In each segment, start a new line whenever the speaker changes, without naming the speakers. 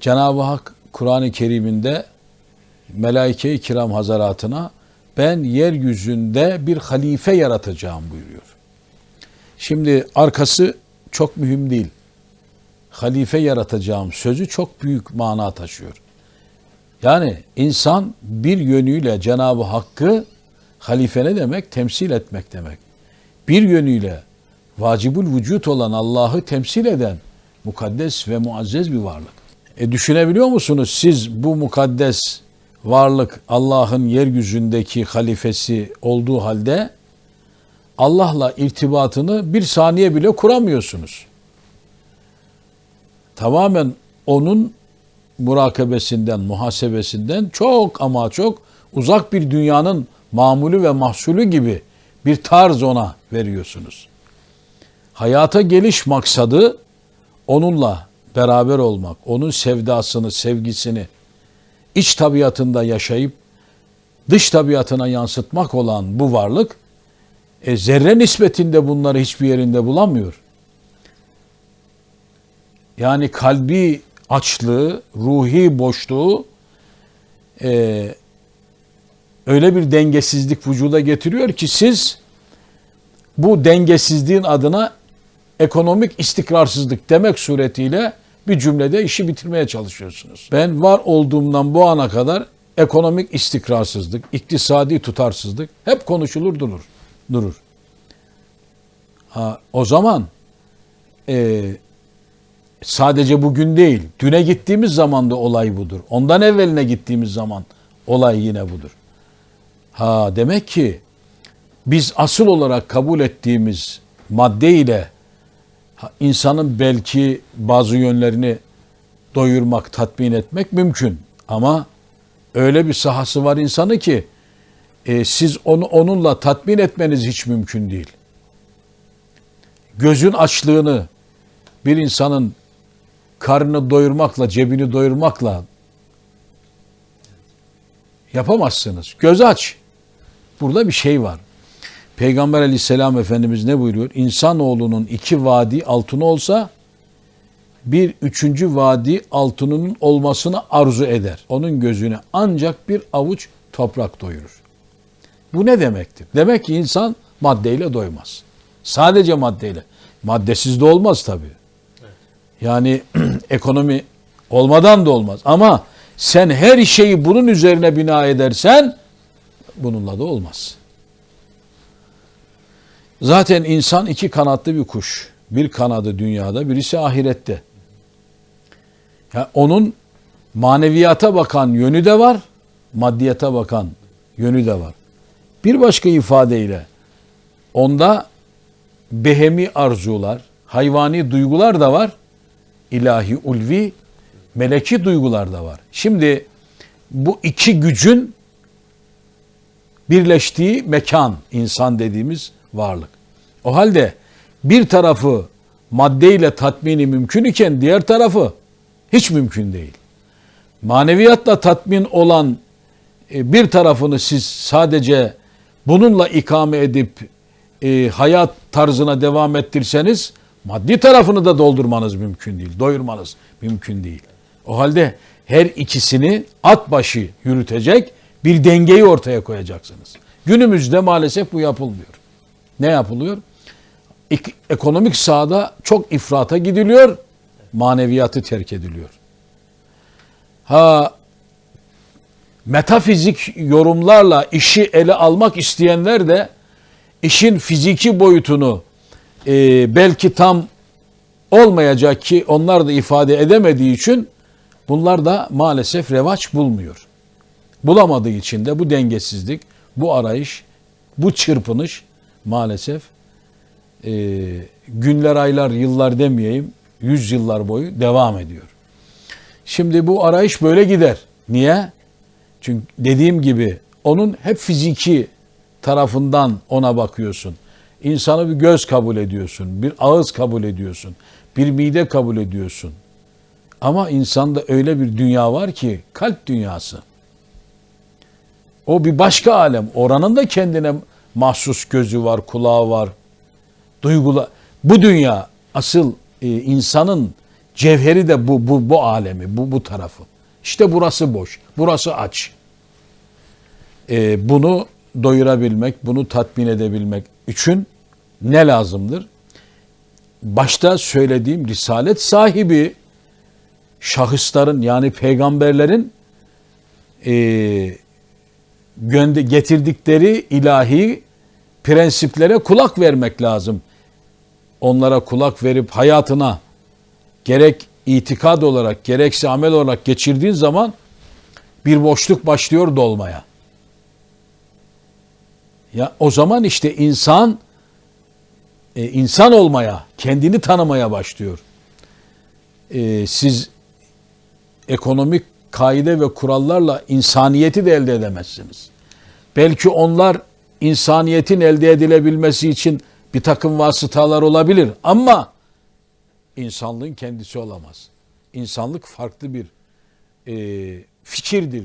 Cenab-ı Hak Kur'an-ı Kerim'inde melaike-i kiram hazaratına ben yeryüzünde bir halife yaratacağım buyuruyor. Şimdi arkası çok mühim değil. Halife yaratacağım sözü çok büyük mana taşıyor. Yani insan bir yönüyle Cenab-ı Hakk'ı halife ne demek? Temsil etmek demek. Bir yönüyle vacibul vücut olan Allah'ı temsil eden mukaddes ve muazzez bir varlık. E düşünebiliyor musunuz siz bu mukaddes varlık Allah'ın yeryüzündeki halifesi olduğu halde Allah'la irtibatını bir saniye bile kuramıyorsunuz. Tamamen onun murakabesinden, muhasebesinden çok ama çok uzak bir dünyanın mamulü ve mahsulü gibi bir tarz ona veriyorsunuz. Hayata geliş maksadı onunla beraber olmak, onun sevdasını, sevgisini iç tabiatında yaşayıp dış tabiatına yansıtmak olan bu varlık e, zerre nispetinde bunları hiçbir yerinde bulamıyor. Yani kalbi açlığı, ruhi boşluğu e, öyle bir dengesizlik vücuda getiriyor ki siz bu dengesizliğin adına ekonomik istikrarsızlık demek suretiyle bir cümlede işi bitirmeye çalışıyorsunuz. Ben var olduğumdan bu ana kadar ekonomik istikrarsızlık, iktisadi tutarsızlık hep konuşulur durur. durur. Ha, o zaman e, sadece bugün değil, düne gittiğimiz zaman da olay budur. Ondan evveline gittiğimiz zaman olay yine budur. Ha demek ki biz asıl olarak kabul ettiğimiz madde ile insanın belki bazı yönlerini doyurmak, tatmin etmek mümkün. Ama öyle bir sahası var insanı ki e, siz onu onunla tatmin etmeniz hiç mümkün değil. Gözün açlığını bir insanın karnını doyurmakla, cebini doyurmakla yapamazsınız. Göz aç. Burada bir şey var. Peygamber aleyhisselam Efendimiz ne buyuruyor? İnsanoğlunun iki vadi altını olsa bir üçüncü vadi altınının olmasını arzu eder. Onun gözüne ancak bir avuç toprak doyurur. Bu ne demektir? Demek ki insan maddeyle doymaz. Sadece maddeyle. Maddesiz de olmaz tabii. Yani ekonomi olmadan da olmaz. Ama sen her şeyi bunun üzerine bina edersen bununla da olmaz. Zaten insan iki kanatlı bir kuş. Bir kanadı dünyada, birisi ahirette. Yani onun maneviyata bakan yönü de var, maddiyata bakan yönü de var. Bir başka ifadeyle onda behemi arzular, hayvani duygular da var. ilahi ulvi, meleki duygular da var. Şimdi bu iki gücün birleştiği mekan, insan dediğimiz varlık. O halde bir tarafı maddeyle tatmini mümkün iken diğer tarafı hiç mümkün değil. Maneviyatla tatmin olan e, bir tarafını siz sadece bununla ikame edip e, hayat tarzına devam ettirseniz maddi tarafını da doldurmanız mümkün değil, doyurmanız mümkün değil. O halde her ikisini at başı yürütecek bir dengeyi ortaya koyacaksınız. Günümüzde maalesef bu yapılmıyor. Ne yapılıyor? Ek- ekonomik sahada çok ifrata gidiliyor, maneviyatı terk ediliyor. Ha metafizik yorumlarla işi ele almak isteyenler de işin fiziki boyutunu e, belki tam olmayacak ki onlar da ifade edemediği için bunlar da maalesef revaç bulmuyor. Bulamadığı için de bu dengesizlik, bu arayış, bu çırpınış maalesef e, günler, aylar, yıllar demeyeyim, yüz yıllar boyu devam ediyor. Şimdi bu arayış böyle gider. Niye? Çünkü dediğim gibi onun hep fiziki tarafından ona bakıyorsun. İnsanı bir göz kabul ediyorsun, bir ağız kabul ediyorsun, bir mide kabul ediyorsun. Ama insanda öyle bir dünya var ki kalp dünyası. O bir başka alem. Oranın da kendine mahsus gözü var, kulağı var, duygula. Bu dünya asıl e, insanın cevheri de bu bu bu alemi, bu bu tarafı. İşte burası boş, burası aç. Ee, bunu doyurabilmek, bunu tatmin edebilmek için ne lazımdır? Başta söylediğim risalet sahibi şahısların yani peygamberlerin e, getirdikleri ilahi prensiplere kulak vermek lazım. Onlara kulak verip hayatına gerek itikad olarak gerekse amel olarak geçirdiğin zaman bir boşluk başlıyor dolmaya. Ya o zaman işte insan e, insan olmaya, kendini tanımaya başlıyor. E, siz ekonomik kaide ve kurallarla insaniyeti de elde edemezsiniz. Belki onlar insaniyetin elde edilebilmesi için bir takım vasıtalar olabilir ama insanlığın kendisi olamaz. İnsanlık farklı bir e, fikirdir,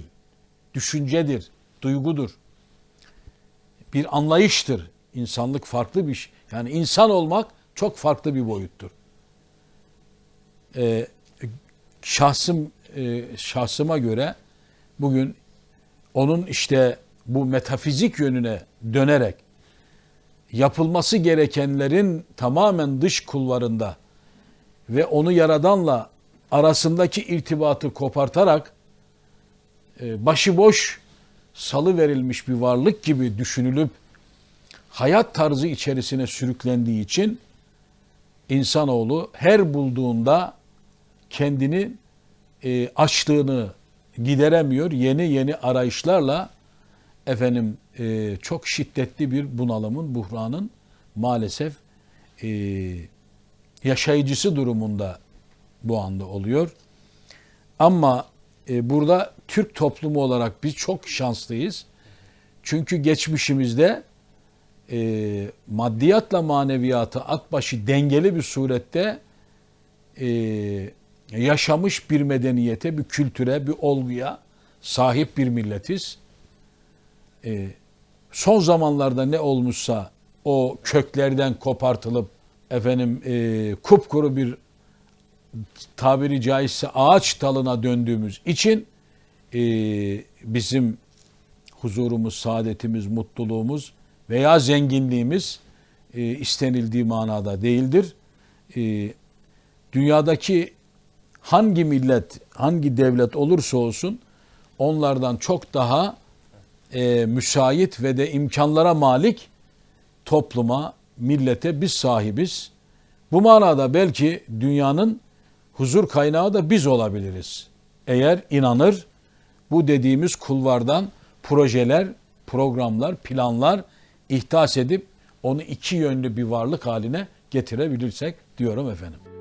düşüncedir, duygudur. Bir anlayıştır. İnsanlık farklı bir şey. Yani insan olmak çok farklı bir boyuttur. E, şahsım e, şahsıma göre bugün onun işte bu metafizik yönüne dönerek yapılması gerekenlerin tamamen dış kulvarında ve onu yaradanla arasındaki irtibatı kopartarak e, başıboş salı verilmiş bir varlık gibi düşünülüp hayat tarzı içerisine sürüklendiği için insanoğlu her bulduğunda kendini e, açlığını gideremiyor. Yeni yeni arayışlarla efendim e, çok şiddetli bir bunalımın, buhranın maalesef e, yaşayıcısı durumunda bu anda oluyor. Ama e, burada Türk toplumu olarak biz çok şanslıyız. Çünkü geçmişimizde e, maddiyatla maneviyatı at başı dengeli bir surette e, yaşamış bir medeniyete, bir kültüre, bir olguya sahip bir milletiz. E, son zamanlarda ne olmuşsa o köklerden kopartılıp efendim e, kupkuru bir tabiri caizse ağaç dalına döndüğümüz için e, bizim huzurumuz, saadetimiz, mutluluğumuz veya zenginliğimiz e, istenildiği manada değildir. E, dünyadaki hangi millet, hangi devlet olursa olsun onlardan çok daha e, müsait ve de imkanlara malik topluma, millete biz sahibiz. Bu manada belki dünyanın huzur kaynağı da biz olabiliriz. Eğer inanır bu dediğimiz kulvardan projeler, programlar, planlar ihdas edip onu iki yönlü bir varlık haline getirebilirsek diyorum efendim.